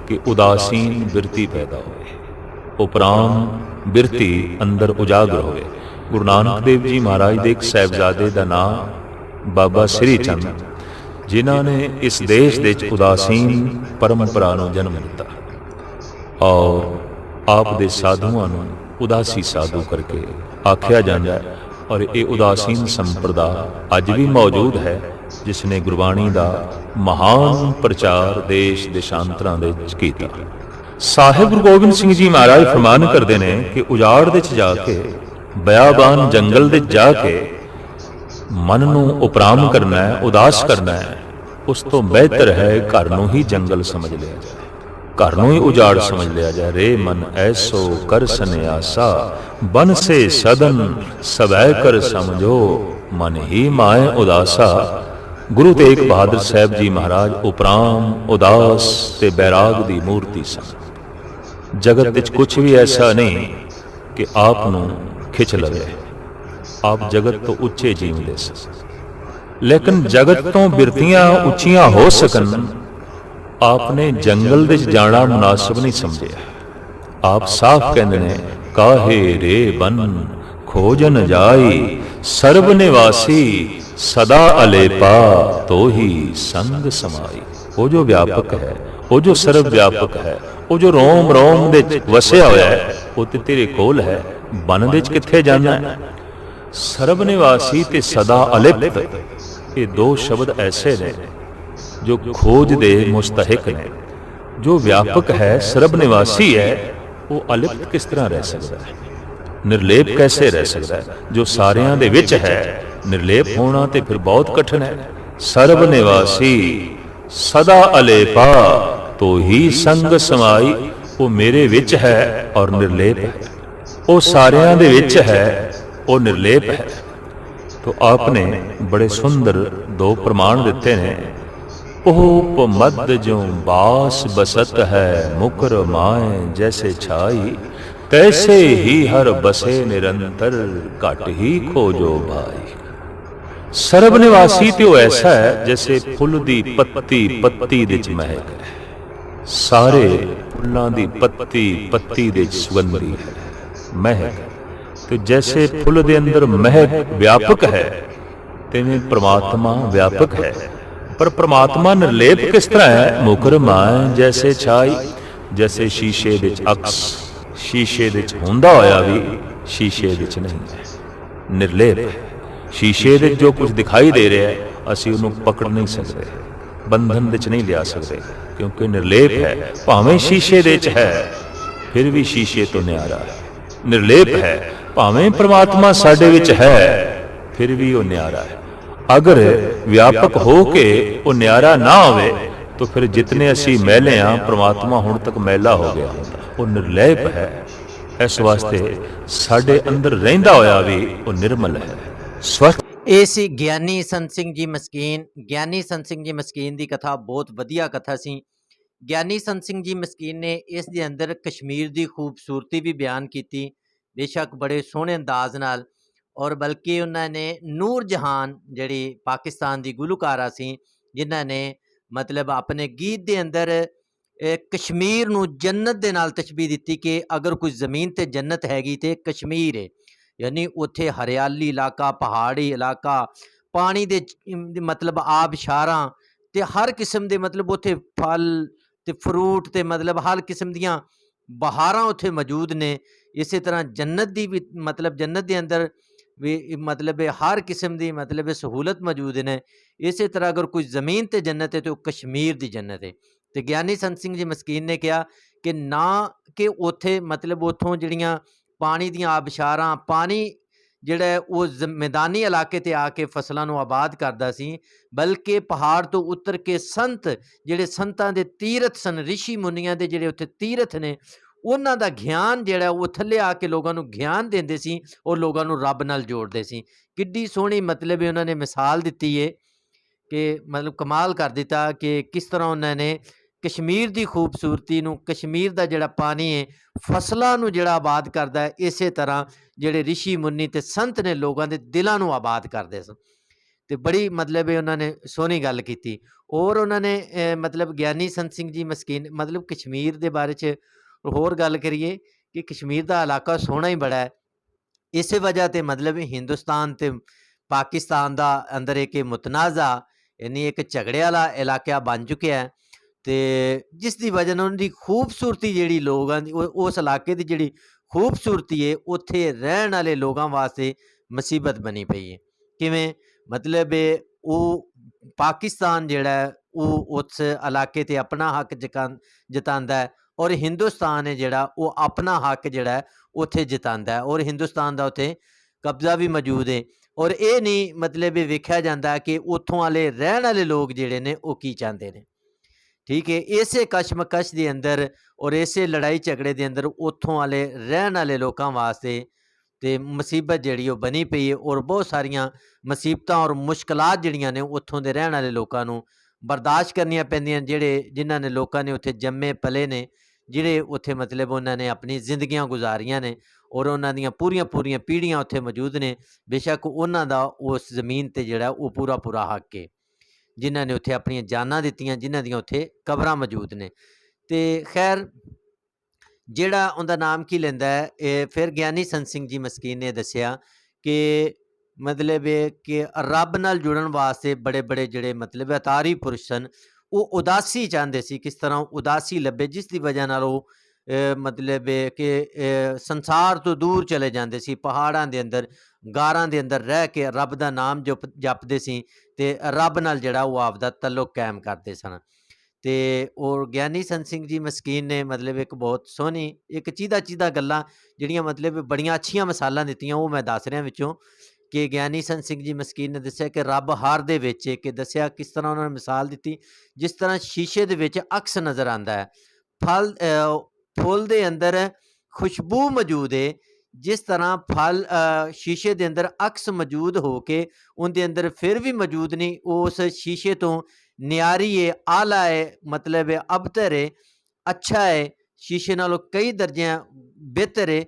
Speaker 2: ਕਿ ਉਦਾਸੀਨ ਬਿਰਤੀ ਪੈਦਾ ਹੋਵੇ। ਉਪਰਾਮ ਬਿਰਤੀ ਅੰਦਰ ਉਜਾਗਰ ਹੋਵੇ। ਗੁਰੂ ਨਾਨਕ ਦੇਵ ਜੀ ਮਹਾਰਾਜ ਦੇ ਇੱਕ ਸਹਿਬਜ਼ਾਦੇ ਦਾ ਨਾਮ ਬਾਬਾ ਸ੍ਰੀ ਚੰਦ, ਜਿਨ੍ਹਾਂ ਨੇ ਇਸ ਦੇਸ਼ ਦੇ ਵਿੱਚ ਉਦਾਸੀਨ ਪਰੰਪਰਾ ਨੂੰ ਜਨਮ ਦਿੱਤਾ ਔਰ ਆਪ ਦੇ ਸਾਧੂਆਂ ਨੂੰ ਉਦਾਸੀ ਸਾਧੂ ਕਰਕੇ ਆਖਿਆ ਜਾਂਦਾ ਹੈ ਔਰ ਇਹ ਉਦਾਸੀਨ ਸੰਪਰਦਾ ਅੱਜ ਵੀ ਮੌਜੂਦ ਹੈ, ਜਿਸ ਨੇ ਗੁਰਬਾਣੀ ਦਾ ਮਹਾਨ ਪ੍ਰਚਾਰ ਦੇਸ਼ ਦੇਸ਼ਾਂਤਰਾਂ ਦੇ ਵਿੱਚ ਕੀਤਾ। ਸਾਹਿਬ ਗੁਰੂ ਗੋਬਿੰਦ ਸਿੰਘ ਜੀ ਮਹਾਰਾਜ ਫਰਮਾਨ ਕਰਦੇ ਨੇ ਕਿ ਉਜਾੜ ਦੇ ਵਿੱਚ ਜਾ ਕੇ, ਬਿਆਬਾਨ ਜੰਗਲ ਦੇ ਜਾ ਕੇ ਮਨ ਨੂੰ ਉਪਰਾਮ ਕਰਨਾ ਹੈ, ਉਦਾਸ ਕਰਨਾ ਹੈ, ਉਸ ਤੋਂ ਬਿਹਤਰ ਹੈ ਘਰ ਨੂੰ ਹੀ ਜੰਗਲ ਸਮਝ ਲਿਆ ਜਾਏ। ਘਰ ਨੂੰ ਹੀ ਉਜਾੜ ਸਮਝ ਲਿਆ ਜਾ ਰੇ ਮਨ ਐਸੋ ਕਰ ਸੰਿਆਸਾ ਬਨ ਸੇ ਸਦਨ ਸਵੈ ਕਰ ਸਮਝੋ, ਮਨ ਹੀ ਮਾਇ ਉਦਾਸਾ। ਗੁਰੂ ਤੇਗ ਬਹਾਦਰ ਸਾਹਿਬ ਜੀ ਮਹਾਰਾਜ ਉਪਰਾਮ ਉਦਾਸ ਤੇ ਬੈਰਾਗ ਦੀ ਮੂਰਤੀ ਸਨ। ਜਗਤ ਵਿੱਚ ਕੁਝ ਵੀ ਐਸਾ ਨਹੀਂ ਕਿ ਆਪ ਨੂੰ ਖਿੱਚ ਲਵੇ। ਆਪ ਜਗਤ ਤੋਂ ਉੱਚੇ ਜੀਵਦੇ ਸਨ। ਲੇਕਿਨ ਜਗਤ ਤੋਂ ਬਿਰਤੀਆਂ ਉੱਚੀਆਂ ਹੋ ਸਕਣ ਆਪ ਨੇ ਜੰਗਲ ਵਿੱਚ ਜਾਣਾ ਮੁਨਾਸਬ ਨਹੀਂ ਸਮਝਿਆ। ਆਪ ਸਾਫ਼ ਕਹਿੰਦੇ ਨੇ, ਕਾਹੇ ਰੇ ਬਨ, ਖੋਜਨ ਜਾਈ ਸਰਬ ਨਿਵਾਸੀ ਸਦਾ ਅਲੇਪਾ, ਤੋਹੀ ਸੰਗ ਸਮਾਈ। ਉਹ ਜੋ ਵਿਆਪਕ ਹੈ, ਉਹ ਜੋ ਸਰਬ ਵਿਆਪਕ ਹੈ, ਉਹ ਜੋ ਰੋਮ ਰੋਮ ਦੇ ਵਿੱਚ ਵਸਿਆ ਹੋਇਆ ਹੈ, ਉਹ ਤੇ ਤੇਰੇ ਕੋਲ ਹੈ ਬਨ ਦੇ ਵਿੱਚ ਕਿੱਥੇ ਜਾਣਾ ਹੈ? ਸਰਬ ਨਿਵਾਸੀ ਤੇ ਸਦਾ ਅਲਿਪਤ, ਇਹ ਦੋ ਸ਼ਬਦ ਐਸੇ ਨੇ ਜੋ ਖੋਜ ਦੇ ਮੁਸਤਹਿਕ ਨੇ। ਜੋ ਵਿਆਪਕ ਹੈ ਸਰਬ ਨਿਵਾਸੀ ਹੈ, ਉਹ ਅਲਿਪਤ ਕਿਸ ਤਰ੍ਹਾਂ ਰਹਿ ਸਕਦਾ ਹੈ? ਨਿਰਲੇਪ ਕੈਸੇ ਰਹਿ ਸਕਦਾ ਹੈ? ਜੋ ਸਾਰਿਆਂ ਦੇ ਵਿੱਚ ਹੈ। ਨਿਰਲੇਪ ਹੋਣਾ ਤੇ ਫਿਰ ਬਹੁਤ ਕਠਿਨ ਹੈ। ਸਰਬ ਨਿਵਾਸੀ ਸਦਾ ਅਲੇਪਾ ਤੋ ਹੀ ਸੰਗ ਸਮਾਈ, ਉਹ ਮੇਰੇ ਵਿੱਚ ਹੈ ਔਰ ਨਿਰਲੇਪ ਹੈ। ਉਹ ਸਾਰਿਆਂ ਦੇ ਵਿੱਚ ਹੈ, ਉਹ ਨਿਰਲੇਪ ਹੈ। ਤੋ ਆਪਨੇ ਬੜੇ ਸੁੰਦਰ ਦੋ ਪ੍ਰਮਾਣ ਦਿੱਤੇ ਨੇ। ਉਹ ਮਦ ਜੋ ਬਾਸ ਬਸਤ ਹੈ, ਮੁਕਰ ਮਾਏ ਜੈਸੇ ਛਾਈ। ਤੈਸੇ ਹੀ ਹਰ ਬਸੇ ਨਿਰੰਤਰ ਘਟ ਹੀ ਖੋਜੋ ਭਾਈ। ਸਰਬ ਨਿਵਾਸੀ ਤੇ ਉਹ ਐਸਾ ਹੈ ਜਿਵੇਂ ਫੁੱਲ ਦੀ ਪੱਤੀ ਪੱਤੀ ਦੇ ਵਿੱਚ ਮਹਿਕ ਹੈ। ਸਾਰੇ ਫੁੱਲਾਂ ਦੀ ਪੱਤੀ ਪੱਤੀ ਦੇ ਵਿੱਚ ਸੁਗੰਧੀ ਹੈ। ਮਹਿਕ ਤੇ ਜੈਸੇ ਫੁੱਲ ਦੇ ਅੰਦਰ ਮਹਿਕ ਵਿਆਪਕ ਹੈ, ਤਿਵੇਂ ਪ੍ਰਮਾਤਮਾ ਵਿਆਪਕ ਹੈ। ਪਰ ਪ੍ਰਮਾਤਮਾ ਨਿਰਲੇਪ ਕਿਸ ਤਰ੍ਹਾਂ ਹੈ? ਮੁਕਰਮਾ ਜੈਸੇ ਛਾਈ, ਜੈਸੇ ਸ਼ੀਸ਼ੇ ਵਿੱਚ ਅਕਸ। ਸ਼ੀਸ਼ੇ ਵਿੱਚ ਹੁੰਦਾ ਹੋਇਆ ਵੀ ਸ਼ੀਸ਼ੇ ਵਿੱਚ ਨਹੀਂ ਹੈ ਨਿਰਲੇਪ, ਸ਼ੀਸ਼ੇ ਦੇ ਜੋ ਕੁਝ ਦਿਖਾਈ ਦੇ ਰਿਹਾ ਹੈ, ਅਸੀਂ ਉਹਨੂੰ ਪਕੜ ਨਹੀਂ ਸਕਦੇ, ਬੰਧਨ ਵਿੱਚ ਨਹੀਂ ਲਿਆ ਸਕਦੇ, ਕਿਉਂਕਿ ਨਿਰਲੇਪ ਹੈ, ਭਾਵੇਂ ਸ਼ੀਸ਼ੇ ਦੇ ਵਿੱਚ ਹੈ, ਫਿਰ ਵੀ ਸ਼ੀਸ਼ੇ ਤੋਂ ਨਿਆਰਾ ਹੈ। ਨਿਰਲੇਪ ਹੈ, ਭਾਵੇਂ ਪ੍ਰਮਾਤਮਾ ਸਾਡੇ ਵਿੱਚ ਹੈ, ਫਿਰ ਵੀ ਉਹ ਨਿਆਰਾ ਹੈ। ਅਗਰ ਵਿਆਪਕ ਹੋ ਕੇ ਉਹ ਨਿਆਰਾ ਨਾ ਹੋਵੇ, ਤਾਂ ਫਿਰ ਜਿਤਨੇ ਅਸੀਂ ਮਹਿਲੇ ਆ ਪ੍ਰਮਾਤਮਾ ਹੁਣ ਤੱਕ ਮਹਿਲਾ ਹੋ ਗਿਆ ਹੁੰਦਾ। ਉਹ ਨਿਰਲੇਪ ਹੈ। ਇਸ ਵਾਸਤੇ ਸਾਡੇ ਅੰਦਰ ਰਹਿੰਦਾ ਹੋਇਆ ਵੀ ਉਹ ਨਿਰਮਲ ਹੈ। ਸਵਸਥ
Speaker 1: ਇਹ ਸੀ ਗਿਆਨੀ ਸੰਤ ਸਿੰਘ ਜੀ ਮਸਕੀਨ। ਗਿਆਨੀ ਸੰਤ ਸਿੰਘ ਜੀ ਮਸਕੀਨ ਦੀ ਕਥਾ ਬਹੁਤ ਵਧੀਆ ਕਥਾ ਸੀ। ਗਿਆਨੀ ਸੰਤ ਸਿੰਘ ਜੀ ਮਸਕੀਨ ਨੇ ਇਸ ਦੇ ਅੰਦਰ ਕਸ਼ਮੀਰ ਦੀ ਖੂਬਸੂਰਤੀ ਵੀ ਬਿਆਨ ਕੀਤੀ। ਬੇਸ਼ੱਕ ਬੜੇ ਸੋਹਣੇ ਅੰਦਾਜ਼ ਨਾਲ। ਔਰ ਬਲਕਿ ਉਹਨਾਂ ਨੇ ਨੂਰ ਜਹਾਨ, ਜਿਹੜੀ ਪਾਕਿਸਤਾਨ ਦੀ ਗੁਲੂਕਾਰਾ ਸੀ, ਜਿਨ੍ਹਾਂ ਨੇ ਮਤਲਬ ਆਪਣੇ ਗੀਤ ਦੇ ਅੰਦਰ ਕਸ਼ਮੀਰ ਨੂੰ ਜੰਨਤ ਦੇ ਨਾਲ ਤਸ਼ਬੀਹ ਦਿੱਤੀ ਕਿ ਅਗਰ ਕੋਈ ਜ਼ਮੀਨ ਤੇ ਜੰਨਤ ਹੈਗੀ ਤੇ ਕਸ਼ਮੀਰ ਹੈ ਯਾਨੀ ਉੱਥੇ ਹਰਿਆਲੀ ਇਲਾਕਾ, ਪਹਾੜੀ ਇਲਾਕਾ, ਪਾਣੀ ਦੇ ਮਤਲਬ ਆਬਸ਼ਾਰਾਂ ਤੇ ਹਰ ਕਿਸਮ ਦੇ ਮਤਲਬ ਉੱਥੇ ਫਲ ਤੇ ਫਰੂਟ ਤੇ ਮਤਲਬ ਹਰ ਕਿਸਮ ਦੀਆਂ ਬਹਾਰਾਂ ਉੱਥੇ ਮੌਜੂਦ ਨੇ। ਇਸੇ ਤਰ੍ਹਾਂ ਜੰਨਤ ਦੀ ਵੀ ਮਤਲਬ ਜੰਨਤ ਦੇ ਅੰਦਰ ਵੀ ਮਤਲਬ ਹਰ ਕਿਸਮ ਦੀ ਮਤਲਬ ਸਹੂਲਤ ਮੌਜੂਦ ਨੇ। ਇਸੇ ਤਰ੍ਹਾਂ ਅਗਰ ਕੋਈ ਜ਼ਮੀਨ ਤੇ ਜੰਨਤ ਹੈ ਤੇ ਉਹ ਕਸ਼ਮੀਰ ਦੀ ਜੰਨਤ ਹੈ ਤੇ ਗਿਆਨੀ ਸੰਤ ਸਿੰਘ ਜੀ ਮਸਕੀਨ ਨੇ ਕਿਹਾ ਕਿ ਨਾ ਕਿ ਉੱਥੇ ਮਤਲਬ ਉੱਥੋਂ ਜਿਹੜੀਆਂ ਪਾਣੀ ਦੀਆਂ ਆਬਸ਼ਾਰਾਂ, ਪਾਣੀ ਜਿਹੜਾ ਉਹ ਮੈਦਾਨੀ ਇਲਾਕੇ ਤੇ ਆ ਕੇ ਫਸਲਾਂ ਨੂੰ ਆਬਾਦ ਕਰਦਾ ਸੀ, ਬਲਕਿ ਪਹਾੜ ਤੋਂ ਉਤਰ ਕੇ ਸੰਤ ਜਿਹੜੇ ਸੰਤਾਂ ਦੇ ਤੀਰਥ ਸਨ, ਰਿਸ਼ੀ ਮੁਨੀਆਂ ਦੇ ਜਿਹੜੇ ਉੱਥੇ ਤੀਰਥ ਨੇ, ਉਹਨਾਂ ਦਾ ਗਿਆਨ ਜਿਹੜਾ ਉਹ ਥੱਲੇ ਆ ਕੇ ਲੋਕਾਂ ਨੂੰ ਗਿਆਨ ਦਿੰਦੇ ਸੀ ਉਹ ਲੋਕਾਂ ਨੂੰ ਰੱਬ ਨਾਲ ਜੋੜਦੇ ਸੀ। ਕਿੱਡੀ ਸੋਹਣੀ ਮਤਲਬ ਹੈ ਉਹਨਾਂ ਨੇ ਮਿਸਾਲ ਦਿੱਤੀ ਏ ਕਿ ਮਤਲਬ ਕਮਾਲ ਕਰ ਦਿੱਤਾ ਕਿ ਕਿਸ ਤਰ੍ਹਾਂ ਉਹਨਾਂ ਨੇ ਕਸ਼ਮੀਰ ਦੀ ਖੂਬਸੂਰਤੀ ਨੂੰ, ਕਸ਼ਮੀਰ ਦਾ ਜਿਹੜਾ ਪਾਣੀ ਹੈ ਫਸਲਾਂ ਨੂੰ ਜਿਹੜਾ ਆਬਾਦ ਕਰਦਾ ਹੈ ਇਸੇ ਤਰ੍ਹਾਂ ਜਿਹੜੇ ਰਿਸ਼ੀ ਮੁੰਨੀ ਤੇ ਸੰਤ ਨੇ ਲੋਕਾਂ ਦੇ ਦਿਲਾਂ ਨੂੰ ਆਬਾਦ ਕਰਦੇ ਸਨ। ਤੇ ਬੜੀ ਮਤਲਬ ਇਹ ਉਹਨਾਂ ਨੇ ਸੋਹਣੀ ਗੱਲ ਕੀਤੀ। ਔਰ ਉਹਨਾਂ ਨੇ ਮਤਲਬ ਗਿਆਨੀ ਸੰਤ ਸਿੰਘ ਜੀ ਮਸਕੀਨ, ਮਤਲਬ ਕਸ਼ਮੀਰ ਦੇ ਬਾਰੇ ਚ ਹੋਰ ਗੱਲ ਕਰੀਏ ਕਿ ਕਸ਼ਮੀਰ ਦਾ ਇਲਾਕਾ ਸੋਹਣਾ ਹੀ ਬੜਾ ਹੈ ਇਸੇ ਵਜ੍ਹਾ ਤੇ ਮਤਲਬ ਹਿੰਦੁਸਤਾਨ ਤੇ ਪਾਕਿਸਤਾਨ ਦਾ ਅੰਦਰ ਇੱਕ ਇਹ ਮੁਤਨਾਜ਼ਾ ਯਾਨੀ ਇੱਕ ਝਗੜੇ ਵਾਲਾ ਇਲਾਕਾ ਬਣ ਚੁੱਕਿਆ ਹੈ ਤੇ ਜਿਸ ਦੀ ਵਜ੍ਹਾ ਨਾਲ ਉਹਨਾਂ ਦੀ ਖੂਬਸੂਰਤੀ ਜਿਹੜੀ ਲੋਕਾਂ ਦੀ, ਉਹ- ਉਸ ਇਲਾਕੇ ਦੀ ਜਿਹੜੀ ਖੂਬਸੂਰਤੀ ਹੈ ਉੱਥੇ ਰਹਿਣ ਵਾਲੇ ਲੋਕਾਂ ਵਾਸਤੇ ਮੁਸੀਬਤ ਬਣੀ ਪਈ ਹੈ ਕਿਵੇਂ? ਮਤਲਬ ਉਹ ਪਾਕਿਸਤਾਨ ਜਿਹੜਾ ਉਹ ਉਸ ਇਲਾਕੇ ਤੇ ਆਪਣਾ ਹੱਕ ਜਕਾਂ- ਜਤਾਉਂਦਾ ਔਰ ਹਿੰਦੁਸਤਾਨ ਹੈ ਜਿਹੜਾ, ਉਹ ਆਪਣਾ ਹੱਕ ਜਿਹੜਾ ਉੱਥੇ ਜਤਾਉਂਦਾ ਔਰ ਹਿੰਦੁਸਤਾਨ ਦਾ ਉੱਥੇ ਕਬਜ਼ਾ ਵੀ ਮੌਜੂਦ ਹੈ ਔਰ ਇਹ ਨਹੀਂ ਮਤਲਬ ਇਹ ਵੇਖਿਆ ਜਾਂਦਾ ਕਿ ਉੱਥੋਂ ਵਾਲੇ ਰਹਿਣ ਵਾਲੇ ਲੋਕ ਜਿਹੜੇ ਨੇ, ਉਹ ਕੀ ਚਾਹੁੰਦੇ ਨੇ? ਠੀਕ ਹੈ, ਇਸੇ ਕਸ਼ਮਕਸ਼ ਦੇ ਅੰਦਰ ਔਰ ਇਸੇ ਲੜਾਈ ਝਗੜੇ ਦੇ ਅੰਦਰ ਉੱਥੋਂ ਵਾਲੇ ਰਹਿਣ ਵਾਲੇ ਲੋਕਾਂ ਵਾਸਤੇ ਤੇ ਮੁਸੀਬਤ ਜਿਹੜੀ ਉਹ ਬਣੀ ਪਈ ਹੈ ਔਰ ਬਹੁਤ ਸਾਰੀਆਂ ਮੁਸੀਬਤਾਂ ਔਰ ਮੁਸ਼ਕਲਾਂ ਜਿਹੜੀਆਂ ਨੇ ਉੱਥੋਂ ਦੇ ਰਹਿਣ ਵਾਲੇ ਲੋਕਾਂ ਨੂੰ ਬਰਦਾਸ਼ਤ ਕਰਨੀਆਂ ਪੈਂਦੀਆਂ ਜਿਹੜੇ, ਜਿਨ੍ਹਾਂ ਨੇ ਲੋਕਾਂ ਨੇ ਉੱਥੇ ਜੰਮੇ ਪਲੇ ਨੇ, ਜਿਹੜੇ ਉੱਥੇ ਮਤਲਬ ਉਹਨਾਂ ਨੇ ਆਪਣੀ ਜ਼ਿੰਦਗੀਆਂ ਗੁਜ਼ਾਰੀਆਂ ਨੇ ਔਰ ਉਹਨਾਂ ਦੀਆਂ ਪੂਰੀਆਂ ਪੂਰੀਆਂ ਪੀੜ੍ਹੀਆਂ ਉੱਥੇ ਮੌਜੂਦ ਨੇ, ਬੇਸ਼ੱਕ ਉਹਨਾਂ ਦਾ ਉਸ ਜ਼ਮੀਨ ਤੇ ਜਿਹੜਾ ਉਹ ਪੂਰਾ ਪੂਰਾ ਹੱਕ ਹੈ। ਜਿਨ੍ਹਾਂ ਨੇ ਉੱਥੇ ਆਪਣੀਆਂ ਜਾਨਾਂ ਦਿੱਤੀਆਂ, ਜਿਨ੍ਹਾਂ ਦੀਆਂ ਉੱਥੇ ਕਬਰਾਂ ਮੌਜੂਦ ਨੇ। ਤੇ ਖੈਰ, ਜਿਹੜਾ ਉਹਦਾ ਨਾਮ ਕੀ ਲੈਂਦਾ ਹੈ, ਇਹ ਫਿਰ ਗਿਆਨੀ ਸੰਤ ਸਿੰਘ ਜੀ ਮਸਕੀਨ ਨੇ ਦੱਸਿਆ ਕਿ ਮਤਲਬ ਇਹ ਕਿ ਰੱਬ ਨਾਲ ਜੁੜਨ ਵਾਸਤੇ ਬੜੇ ਬੜੇ ਜਿਹੜੇ ਮਤਲਬ ਅਤਾਰੀ ਪੁਰਸ਼ ਸਨ, ਉਹ ਉਦਾਸੀ ਚਾਹੁੰਦੇ ਸੀ, ਕਿਸ ਤਰ੍ਹਾਂ ਉਦਾਸੀ ਲੱਭੇ, ਜਿਸ ਦੀ ਵਜ੍ਹਾ ਨਾਲ ਉਹ ਮਤਲਬ ਕਿ ਸੰਸਾਰ ਤੋਂ ਦੂਰ ਚਲੇ ਜਾਂਦੇ ਸੀ, ਪਹਾੜਾਂ ਦੇ ਅੰਦਰ ਗਾਰਾਂ ਦੇ ਅੰਦਰ ਰਹਿ ਕੇ ਰੱਬ ਦਾ ਨਾਮ ਜਪ, ਜਪਦੇ ਸੀ ਤੇ ਰੱਬ ਨਾਲ ਜਿਹੜਾ ਉਹ ਆਪਦਾ ਤਾਲੁਕ ਕਾਇਮ ਕਰਦੇ ਸਨ। ਤੇ ਉਹ ਗਿਆਨੀ ਸੰਤ ਸਿੰਘ ਜੀ ਮਸਕੀਨ ਨੇ ਮਤਲਬ ਇੱਕ ਬਹੁਤ ਸੋਹਣੀ, ਇੱਕ ਚੀਦਾ ਚੀਦਾ ਗੱਲਾਂ ਜਿਹੜੀਆਂ ਮਤਲਬ ਬੜੀਆਂ ਅੱਛੀਆਂ ਮਿਸਾਲਾਂ ਦਿੱਤੀਆਂ, ਉਹ ਮੈਂ ਦੱਸ ਰਿਹਾ ਵਿੱਚੋਂ ਕਿ ਗਿਆਨੀ ਸੰਤ ਸਿੰਘ ਜੀ ਮਸਕੀਨ ਨੇ ਦੱਸਿਆ ਕਿ ਰੱਬ ਹਾਰ ਦੇ ਵਿੱਚ ਕਿ ਦੱਸਿਆ ਕਿਸ ਤਰ੍ਹਾਂ ਉਹਨਾਂ ਨੇ ਮਿਸਾਲ ਦਿੱਤੀ, ਜਿਸ ਤਰ੍ਹਾਂ ਸ਼ੀਸ਼ੇ ਦੇ ਵਿੱਚ ਅਕਸ ਨਜ਼ਰ ਆਉਂਦਾ ਹੈ। ਫਲ ਫੁੱਲ ਦੇ ਅੰਦਰ ਖੁਸ਼ਬੂ ਮੌਜੂਦ ਹੈ ਜਿਸ ਤਰ੍ਹਾਂ ਫਲ ਸ਼ੀਸ਼ੇ ਦੇ ਅੰਦਰ ਅਕਸ ਮੌਜੂਦ ਹੋ ਕੇ ਉਹਦੇ ਅੰਦਰ ਫਿਰ ਵੀ ਮੌਜੂਦ ਨਹੀਂ ਉਸ ਸ਼ੀਸ਼ੇ ਤੋਂ ਨਿਆਰੀ ਹੈ ਆਲਾ ਹੈ ਮਤਲਬ ਹੈ ਅਬਤਰ ਹੈ ਅੱਛਾ ਹੈ ਸ਼ੀਸ਼ੇ ਨਾਲੋਂ ਕਈ ਦਰਜਿਆਂ ਬਿਹਤਰ ਹੈ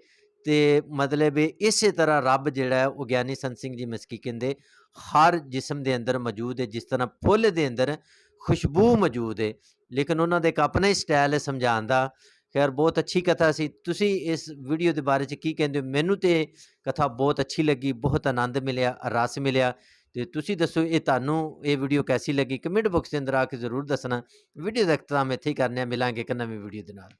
Speaker 1: ਤੇ ਮਤਲਬ ਹੈ ਇਸੇ ਤਰ੍ਹਾਂ ਰੱਬ ਜਿਹੜਾ ਹੈ ਉਹ ਗਿਆਨੀ ਸੰਤ ਸਿੰਘ ਜੀ ਮਸਕੀ ਕਹਿੰਦੇ, ਹਰ ਜਿਸਮ ਦੇ ਅੰਦਰ ਮੌਜੂਦ ਹੈ ਜਿਸ ਤਰ੍ਹਾਂ ਫੁੱਲ ਦੇ ਅੰਦਰ ਖੁਸ਼ਬੂ ਮੌਜੂਦ ਹੈ ਲੇਕਿਨ ਉਹਨਾਂ ਦਾ ਇੱਕ ਆਪਣਾ ਹੀ ਸਟਾਈਲ ਹੈ ਸਮਝਾਉਣ ਦਾ ਖੈਰ, ਬਹੁਤ ਅੱਛੀ ਕਥਾ ਸੀ। ਤੁਸੀਂ ਇਸ ਵੀਡੀਓ ਦੇ ਬਾਰੇ ਚ ਕੀ ਕਹਿੰਦੇ ਹੋ? ਮੈਨੂੰ ਤੇ ਕਥਾ ਬਹੁਤ ਅੱਛੀ ਲੱਗੀ, ਬਹੁਤ ਆਨੰਦ ਮਿਲਿਆ, ਰਸ ਮਿਲਿਆ। ਤੇ ਤੁਸੀਂ ਦੱਸੋ, ਇਹ ਤੁਹਾਨੂੰ ਇਹ ਵੀਡੀਓ ਕੈਸੀ ਲੱਗੀ? ਕਮੈਂਟ ਬਾਕਸ ਦੇ ਅੰਦਰ ਆ ਕੇ ਜ਼ਰੂਰ ਦੱਸਣਾ। ਵੀਡੀਓ ਦਾ ਇਖਤਤਾਮ ਇੱਥੇ ਹੀ ਕਰਨੇ ਆ ਮਿਲਾਂਗੇ ਇੱਕ ਨਵੀਂ ਵੀਡੀਓ ਦੇ ਨਾਲ।